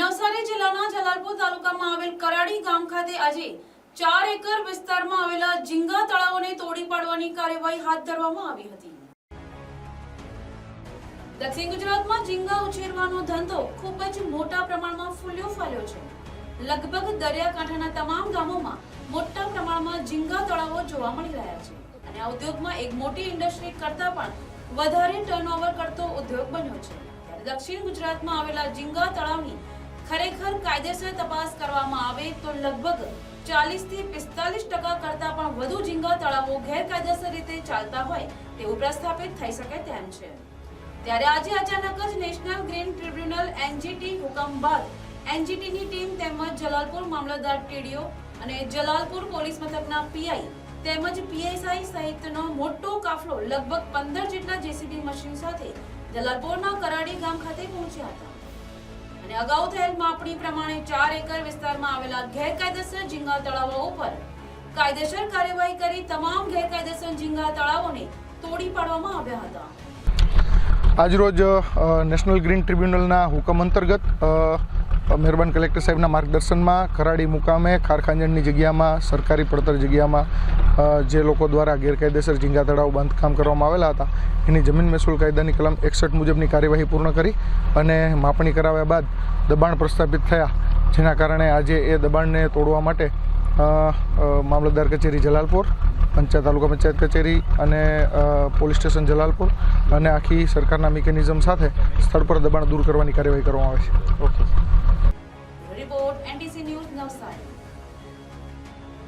નવસારી જિલ્લાના જલાલપુર તાલુકામાં આવેલ કરાડી ગામ ખાતે આજે ચાર એકર વિસ્તારમાં આવેલા ઝીંગા તળાવોને તોડી પાડવાની કાર્યવાહી હાથ ધરવામાં આવી હતી. દક્ષિણ ગુજરાતમાં ઝીંગા ઉછેરવાનો ધંધો ખૂબ જ મોટા પ્રમાણમાં ફૂલ્યો ફાલ્યો છે. લગભગ દરિયાકાંઠાના તમામ ગામોમાં મોટા પ્રમાણમાં ઝીંગા તળાવો જોવા મળી રહ્યા છે. અને આ ઉદ્યોગમાં એક મોટી ઇન્ડસ્ટ્રી કરતા પણ વધારે ટર્નઓવર કરતો ઉદ્યોગ બન્યો છે. દક્ષિણ ગુજરાતમાં આવેલા ઝીંગા તળાવની ખરેખર કાયદેસર તપાસ કરવામાં આવે તો લગભગ ચાલીસથી પિસ્તાલીસ ટકા કરતા પણ વધુ ઝીંગા તળાવો ગેરકાયદેસર રીતે ચાલતા હોય તેવું પ્રસ્થાપિત થઈ શકે તેમ છે. ત્યારે આજે અચાનક જ નેશનલ ગ્રીન ટ્રિબ્યુનલ એનજીટી હુકમ બાદ એનજીટીની ટીમ તેમજ જલાલપુર મામલતદાર ટીડીઓ અને જલાલપુર પોલીસ મથકના પીઆઈ તેમજ પીએસઆઈ સહિતનો મોટો કાફલો લગભગ પંદર જેટલા જેસીબી મશીન સાથે જલાલપુરના કરાડી ગામ ખાતે પહોંચ્યા હતા. અને અગાઉ થયેલ માપણી પ્રમાણે ચાર એકર વિસ્તારમાં આવેલા ગેરકાયદેસર ઝીંગા તળાવો ઉપર કાયદેસર કાર્યવાહી કરી તમામ ગેરકાયદેસર ઝીંગા તળાવોને તોડી પાડવામાં આવ્યા હતા. આજરોજ નેશનલ ગ્રીન ટ્રિબ્યુનલના હુકમ અંતર્ગત મહેરબાન કલેક્ટર સાહેબના માર્ગદર્શનમાં ખરાડી મુકામે ખારખાંજણની જગ્યામાં, સરકારી પડતર જગ્યામાં જે લોકો દ્વારા ગેરકાયદેસર ઝીંગા તળાવ બાંધકામ કરવામાં આવેલા હતા, એની જમીન મહેસૂલ કાયદાની કલમ એકસઠ મુજબની કાર્યવાહી પૂર્ણ કરી અને માપણી કરાવ્યા બાદ દબાણ પ્રસ્થાપિત થયા, જેના કારણે આજે એ દબાણને તોડવા માટે મામલતદાર કચેરી જલાલપુર, પંચાયત તાલુકા પંચાયત કચેરી અને પોલીસ સ્ટેશન જલાલપુર અને આખી સરકારના મિકેનિઝમ સાથે સ્થળ પર દબાણ દૂર કરવાની કાર્યવાહી કરવામાં આવે છે. Okay. Report NTC News Navsari.